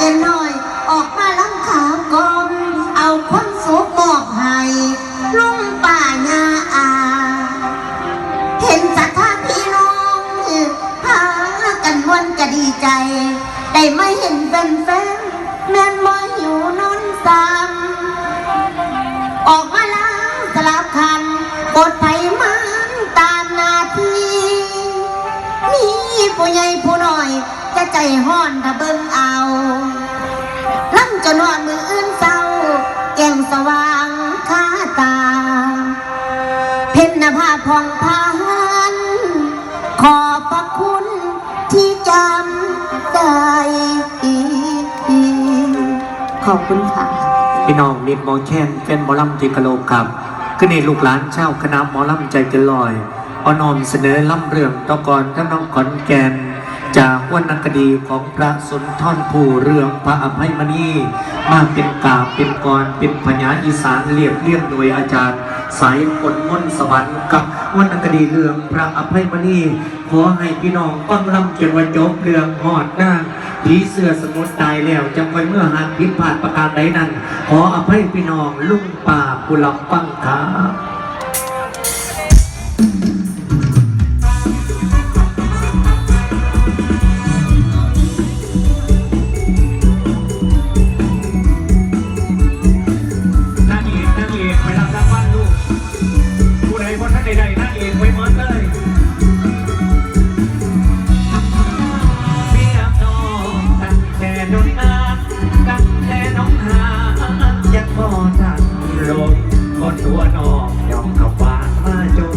เอ็นหน่อย ออกมาล้งขากอง เอาคนโสมอบให้ลุงป่าหญ้าอาเห็นสัทธาพี่น้องพากันวันกะดีใจ ได้ไม่เห็นแฟนแฟนแม่นบ่ยู่นอนซ้ำออกมาล้างสลับคันกดไผมันตามนาทีมีผู้ใหญ่ผู้น้อย ใจห้อนถ้าเบิ่งเอาล่ำจนหอดมืออื่นเศร้า แก้งสว่างคาตา เพ็ญนภาพองพานขอบพระคุณที่จำได้ขอบคุณค่ะ พี่น้องมิตรมอแคนแฟนหมอลำที่กะโลกครับก็ในลูกหลานเช่าวคณะหมอลำใจเกันลอยเอนอมเสนอลำเรื่องตะกอนท่านน้องขอนแก่น จากวรรณคดีของพระสุนทรภูเรืองพระอภัยมณีมาเป็นกาบเป็นกรเป็นพญาอีสานเรียบเรียงโดยอาจารย์ สายฝนมนสวรรค์กับวรรณคดีเรืองพระอภัยมณีขอให้พี่น้องฟังลำจนวันจบเรืองหอดหน้าผีเสื้อสมุทรตายแล้วจำไว้เมื่อหากผิดพลาดประการใดนั้น ขออภัยพี่น้องลุงป่าปุลับฟังครั มอทันลมบนตัวนอกยอมกับวางมาจน